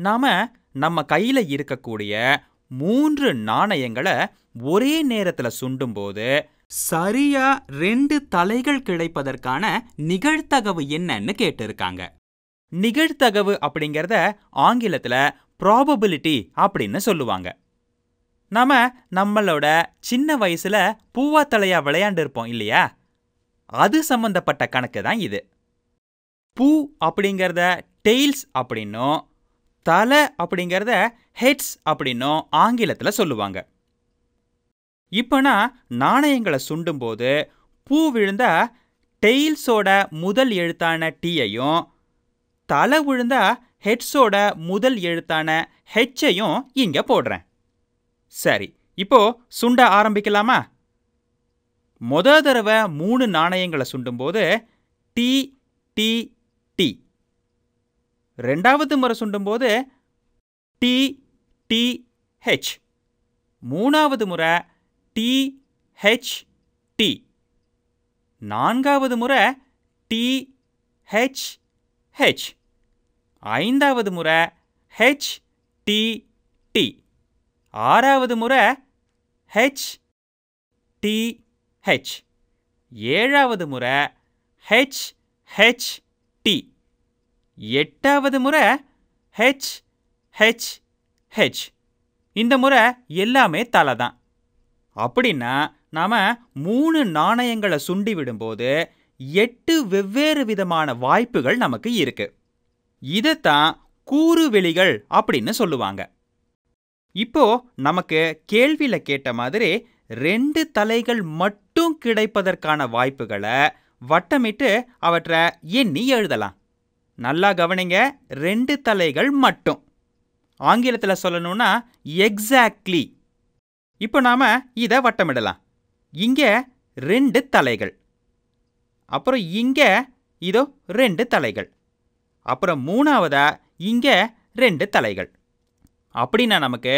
நாம நம்ம கையில இருக்கக்கூடிய மூன்று நாணயங்களை ஒரே நேரத்துல சுண்டும்போது சரியா ரெண்டு தலைகள் கிடைப்பதற்கான நிகழ்த்தகவு என்னன்னு கேட்டிருக்காங்க. நிகழ்த்தகவு அப்படிங்கறத ஆங்கிலத்துல ப்ராபபிலிட்டி அப்படின்னு சொல்லுவாங்க. நாம நம்மளோட சின்ன வயசுல பூவாத்தலையா விளையாண்டு இருப்போம் இல்லையா? அது சம்பந்தப்பட்ட கணக்கு தான் இது. பூ அப்படிங்கிறத டெய்ல்ஸ் அப்படின்னும் தலை அப்படிங்கிறத ஹெட்ஸ் அப்படின்னும் ஆங்கிலத்தில் சொல்லுவாங்க. இப்போ நான் நாணயங்களை சுண்டும்போது பூ விழுந்தா டெய்ல்ஸோட முதல் எழுத்தான டீயையும் தலை விழுந்தா ஹெட்ஸோட முதல் எழுத்தான ஹெச்சையும் இங்கே போடுறேன். சரி இப்போ சுண்ட ஆரம்பிக்கலாமா? முத தடவை மூணு நாணயங்களை சுண்டும்போது டி டி டி. ரெண்டாவது முறை சுண்டும்போது டி டி ஹெச் மூணாவது முறை டி ஹெச் டி நான்காவது முறை டி ஹெச் ஹெச் ஐந்தாவது முறை ஹெச் டி டி ஆறாவது முறை ஹெச் டி ஹெச் ஏழாவது முறை ஹெச் ஹெச் டி எட்டாவது முறை ஹெச் ஹெச் ஹெச் இந்த முறை எல்லாமே தலை தான். அப்படின்னா நாம மூணு நாணயங்களை சுண்டி விடும்போது எட்டு வெவ்வேறு விதமான வாய்ப்புகள் நமக்கு இருக்கு. இதைத்தான் கூறுவெளிகள் அப்படின்னு சொல்லுவாங்க. இப்போ நமக்கு கேள்வியில கேட்ட மாதிரி ரெண்டு தலைகள் மட்டும் கிடைப்பதற்கான வாய்ப்புகளை வட்டமிட்டு அவற்றை எண்ணி எழுதலாம். நல்லா கவனிங்க ரெண்டு தலைகள் மட்டும். ஆங்கிலத்தில் சொல்லணும்னா எக்ஸாக்ட்லி இப்போ நாம இதை வட்டமிடலாம். இங்க ரெண்டு தலைகள். அப்புறம் இங்க இதோ ரெண்டு தலைகள். அப்புறம் மூணாவதா இங்க ரெண்டு தலைகள். அப்படின்னா நமக்கு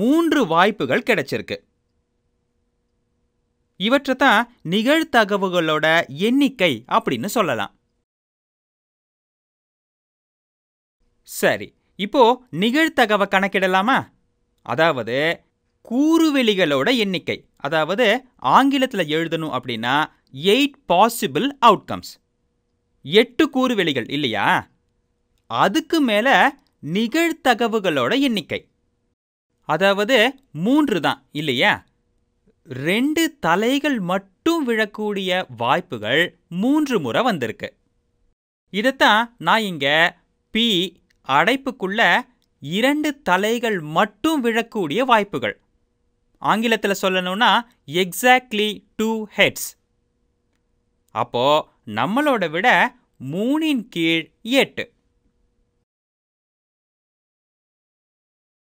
மூன்று வாய்ப்புகள் கிடைச்சிருக்கு. இவற்றை தான் நிகழ்தகவுகளோட எண்ணிக்கை அப்படின்னு சொல்லலாம். சரி இப்போ நிகழ்தகவை கணக்கிடலாமா? அதாவது கூறுவெளிகளோட எண்ணிக்கை. அதாவது ஆங்கிலத்தில் எழுதணும் அப்படின்னா எயிட் பாசிபிள் அவுட்கம்ஸ் எட்டு கூறுவெளிகள் இல்லையா? அதுக்கு மேல நிகழ்தகவுகளோட எண்ணிக்கை. அதாவது மூன்று தான் இல்லையா? ரெண்டு தலைகள் மட்டும் விழக்கூடிய வாய்ப்புகள் மூன்று முறை வந்திருக்கு. இதைத்தான் நான் இங்க பி அடைப்புக்குள்ள இரண்டு தலைகள் மட்டும் விழக்கூடிய வாய்ப்புகள். ஆங்கிலத்தில் சொல்லணும்னா எக்ஸாக்ட்லி டூ ஹெட்ஸ் அப்போ நம்மளோட விட மூணின் கீழ் எட்டு.